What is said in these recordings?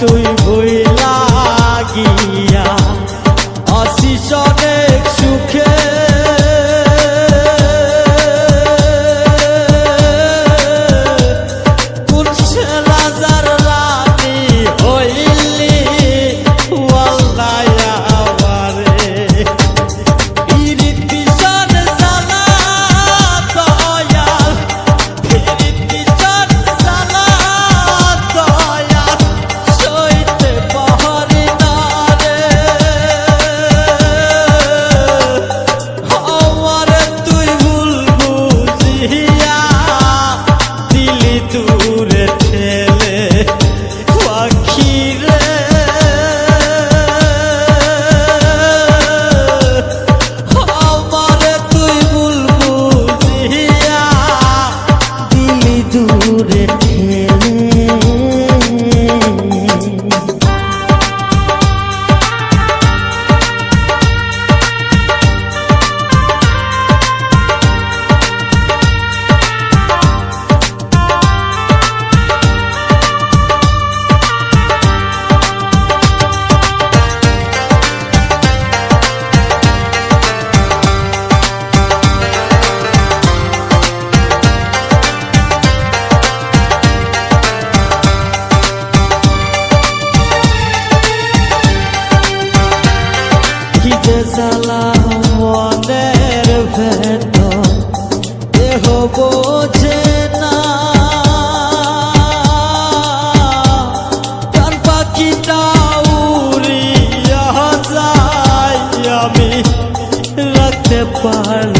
তুই 花儿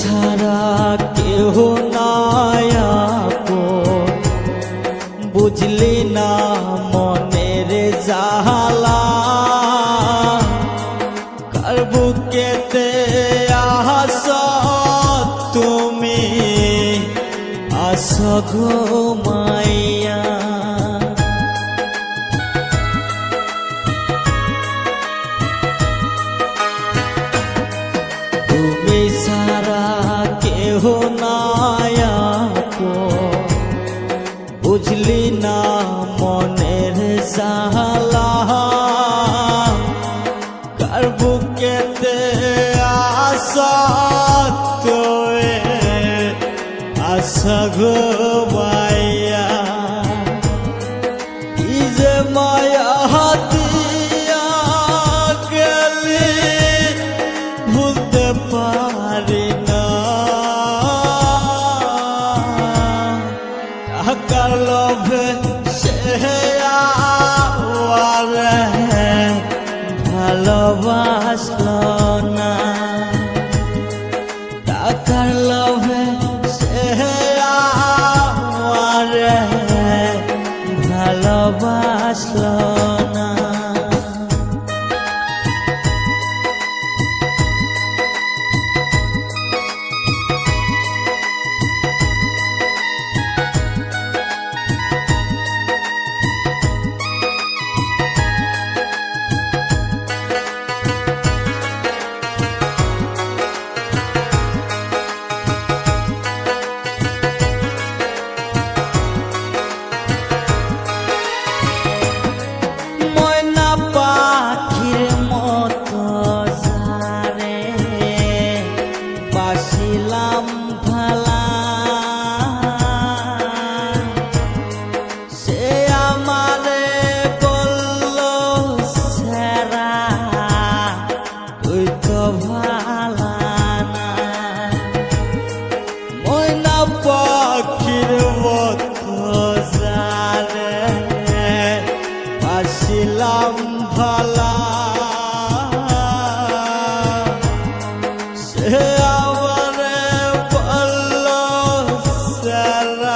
ছাড়া কেহ আশা ঘুমাইয়া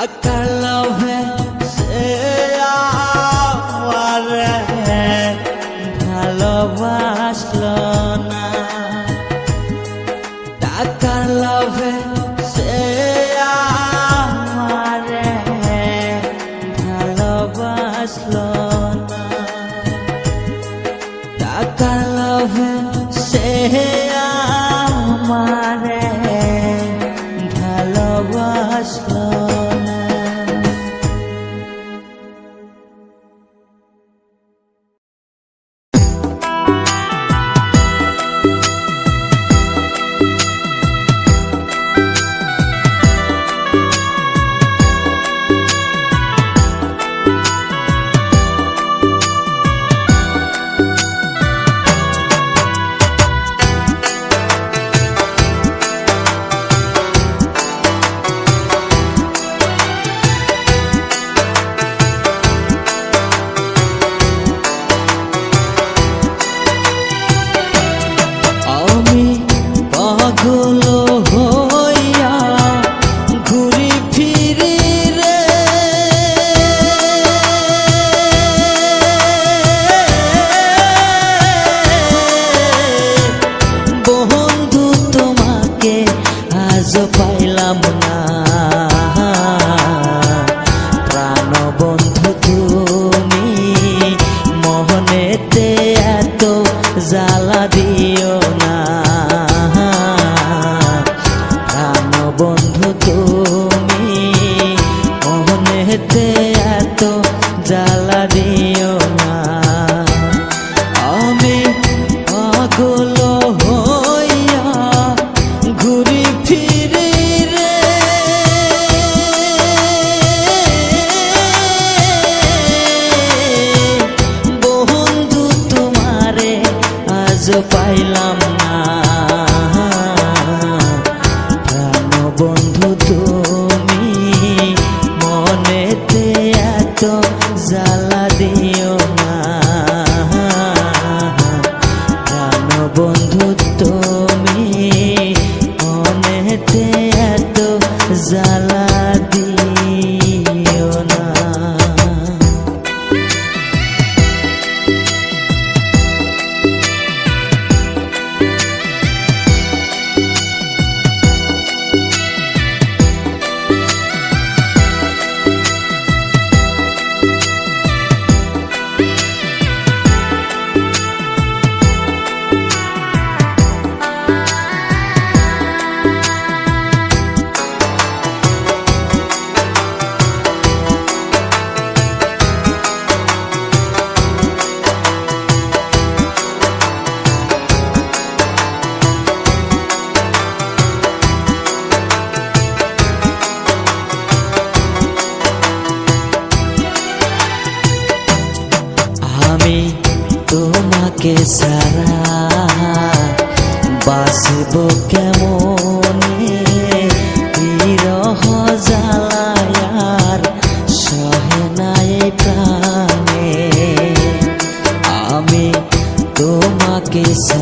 টাকার kiss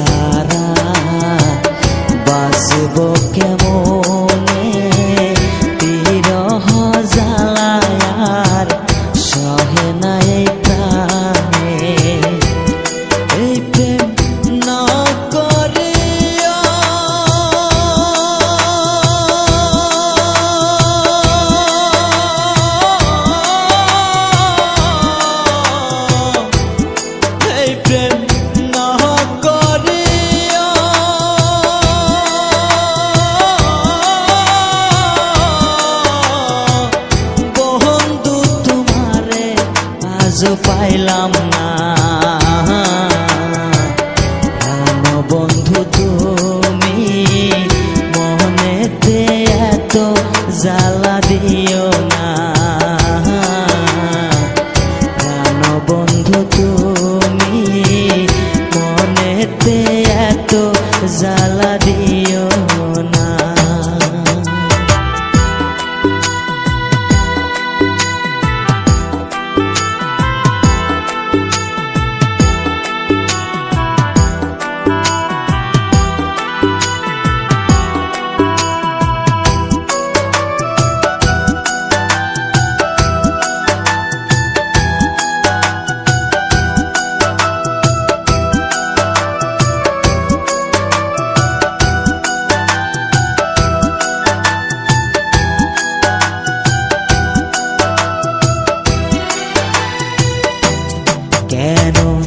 pequeno.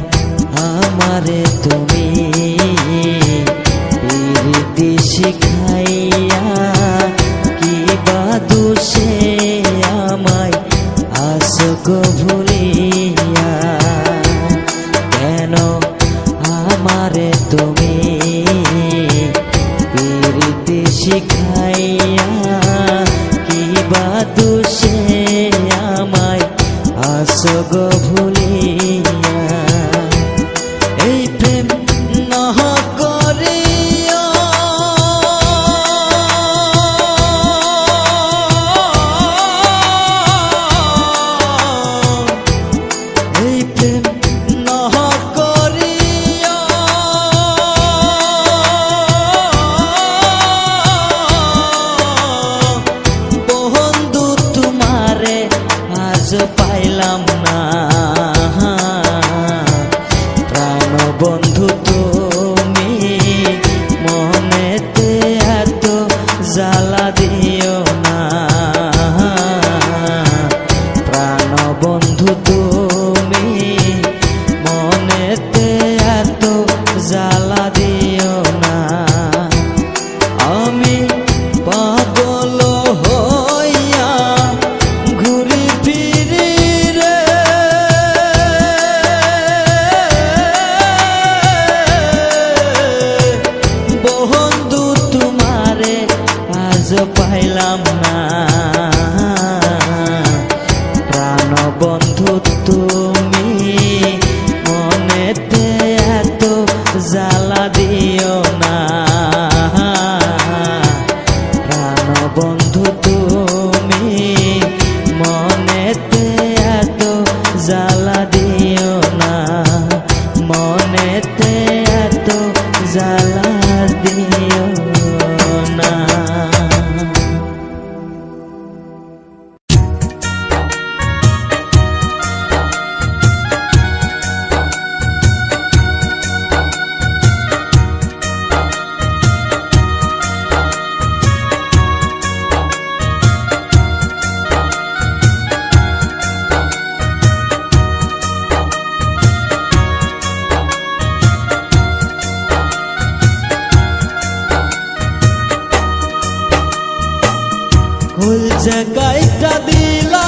হল জায়গায় দিলা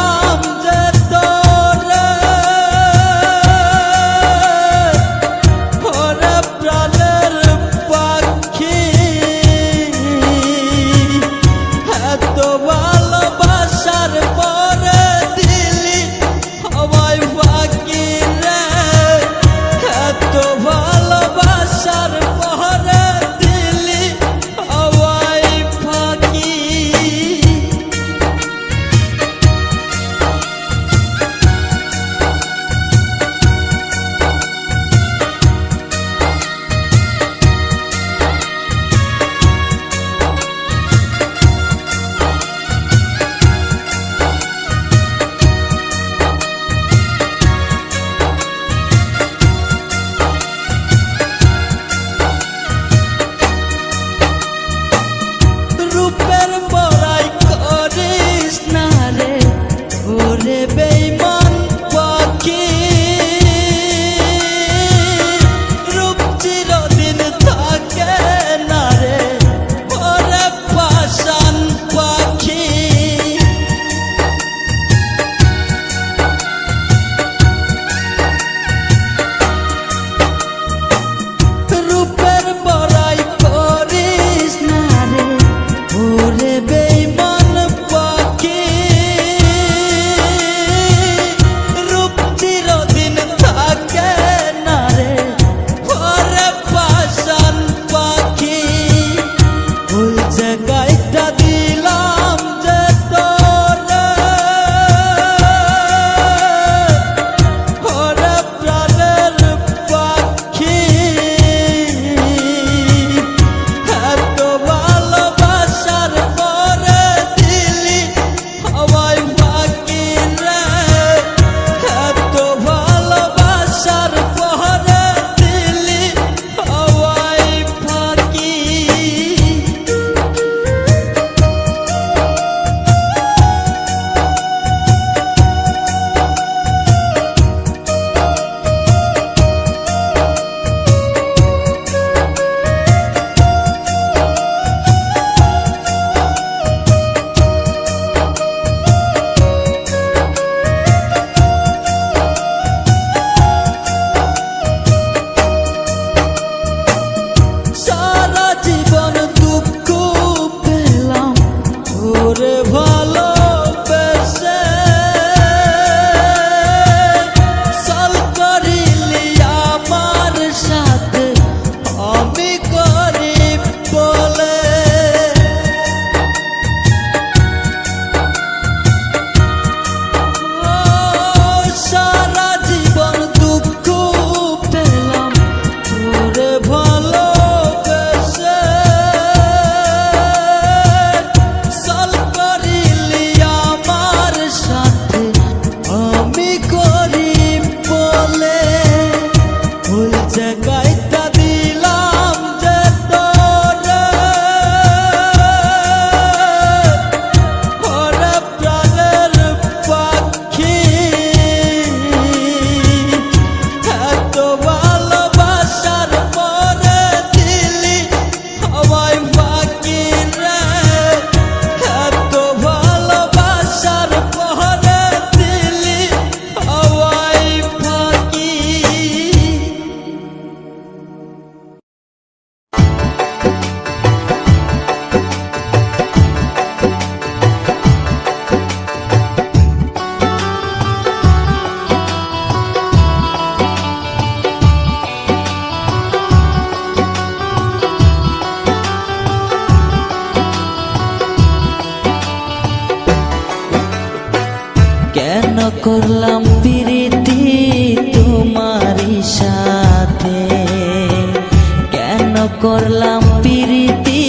করলাম প্রীতি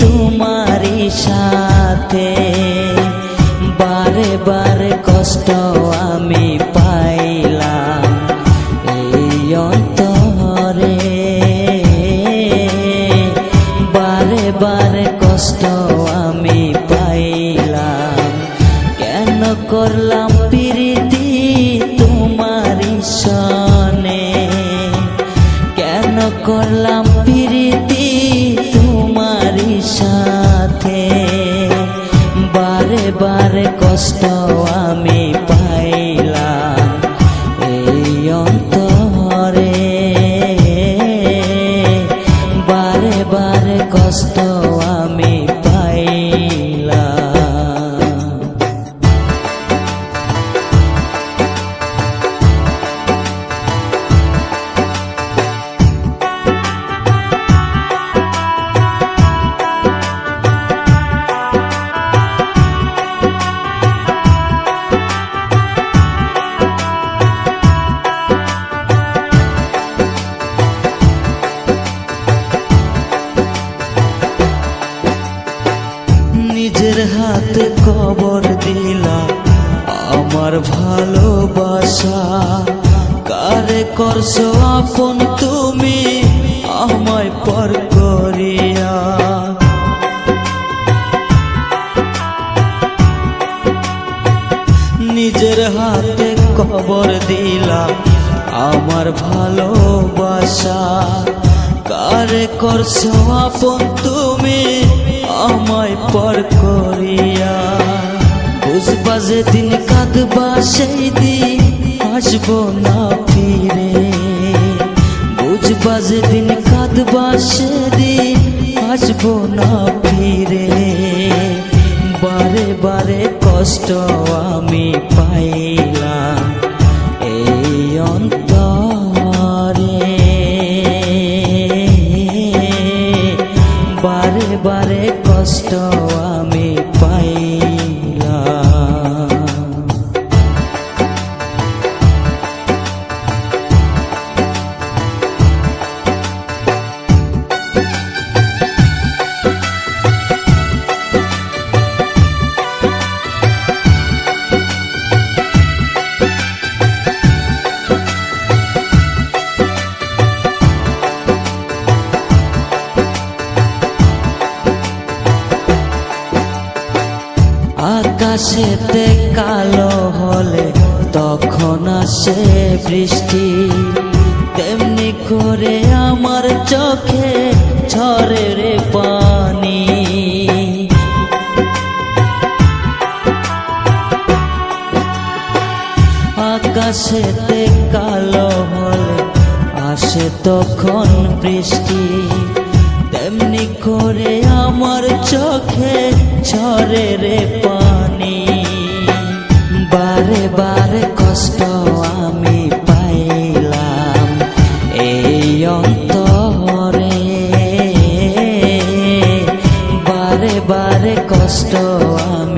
তোমারই সাথে। বারে বারে কষ্ট আমি বারে কষ্ট আমি কারে করছ আপন তুমি? আমায় পর করিয়া। বুঝবা দিন কাঁদবা সেই দিন আসব না ফিরে। বুঝবা দিন কাঁদবা সেদিন আসব না ফিরে। বারে বারে কষ্ট আমি পাইলাম। আসে বৃষ্টি, তেমনি করে আমার চোখে ঝরে রে পানি। আকাশেতে কালো হলে, আসে তখন বৃষ্টি, তেমনি করে আমার চোখে ঝরে রে পানি। বারে বারে কষ্ট আমি